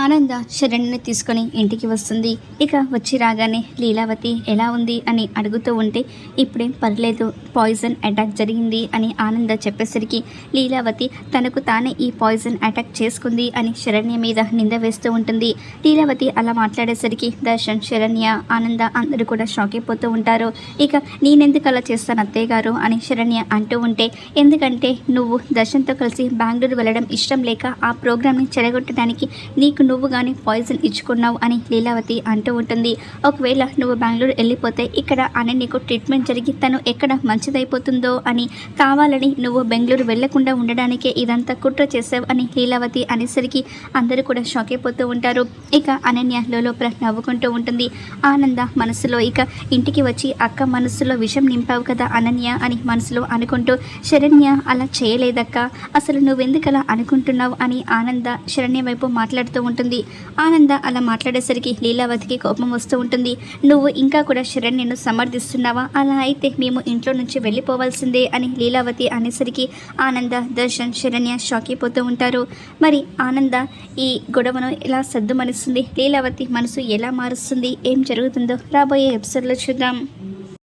ఆనంద శరణ్ని తీసుకొని ఇంటికి వస్తుంది. ఇక వచ్చి రాగానే లీలావతి ఎలా ఉంది? అని అడుగుతూ ఉంటే ఇప్పుడేం పర్లేదు. పాయిజన్ అటాక్ జరిగింది అని ఆనంద చెప్పేసరికి లీలావతి తనకు తానే ఈ పాయిజన్ అటాక్ చేసుకుంది అని శరణ్య మీద నింద వేస్తూ ఉంటుంది. లీలావతి అలా మాట్లాడేసరికి దర్శన్ శరణ్య ఆనంద అందరూ కూడా షాక్ అయిపోతూ ఉంటారు. ఇక నేనెందుకు అలా చేస్తాను అత్తయ్య గారు? అని శరణ్య అంటూ ఉంటే ఎందుకంటే నువ్వు దర్శన్తో కలిసి బెంగళూరు వెళ్ళడం ఇష్టం లేక ఆ ప్రోగ్రామ్ని చెడగొట్టడానికి నీకు నువ్వు కానీ పాయిజన్ ఇచ్చుకున్నావు అని లీలావతి అంటూ ఉంటుంది. ఒకవేళ నువ్వు బెంగళూరు వెళ్ళిపోతే ఇక్కడ అని నీకు ట్రీట్మెంట్ జరిగి తను ఎక్కడ మంచిదైపోతుందో అని కావాలని నువ్వు బెంగళూరు వెళ్ళకుండా ఉండడానికే ఇదంతా కుట్ర చేసావు అని లీలావతి అనేసరికి అందరూ కూడా షాక్ అయిపోతూ ఉంటారు. ఇక అనన్య లోపల నవ్వుకుంటూ ఉంటుంది. ఆనంద మనసులో ఇక ఇంటికి వచ్చి అక్క మనసులో విషం నింపావు కదా అనన్య అని మనసులో అనుకుంటూ శరణ్య అలా చేయలేదక్క. అసలు నువ్వెందుకు అలా అనుకుంటున్నావు? అని ఆనంద శరణ్య వైపు మాట్లాడుతూ ఉంటుంది ఆనంద అలా మాట్లాడేసరికి లీలావతికి కోపం వస్తూ ఉంటుంది. నువ్వు ఇంకా కూడా శరణ్యను సమర్థిస్తున్నావా? అలా అయితే మేము ఇంట్లో నుంచి వెళ్ళిపోవాల్సిందే అని లీలావతి అనేసరికి ఆనంద దర్శన్ శరణ్య షాక్ అయిపోతూ ఉంటారు. మరి ఆనంద ఈ గొడవను ఎలా సద్దుమనిస్తుంది లీలావతి మనసు ఎలా మారుస్తుంది? ఏం జరుగుతుందో రాబోయే ఎపిసోడ్లో చూద్దాం.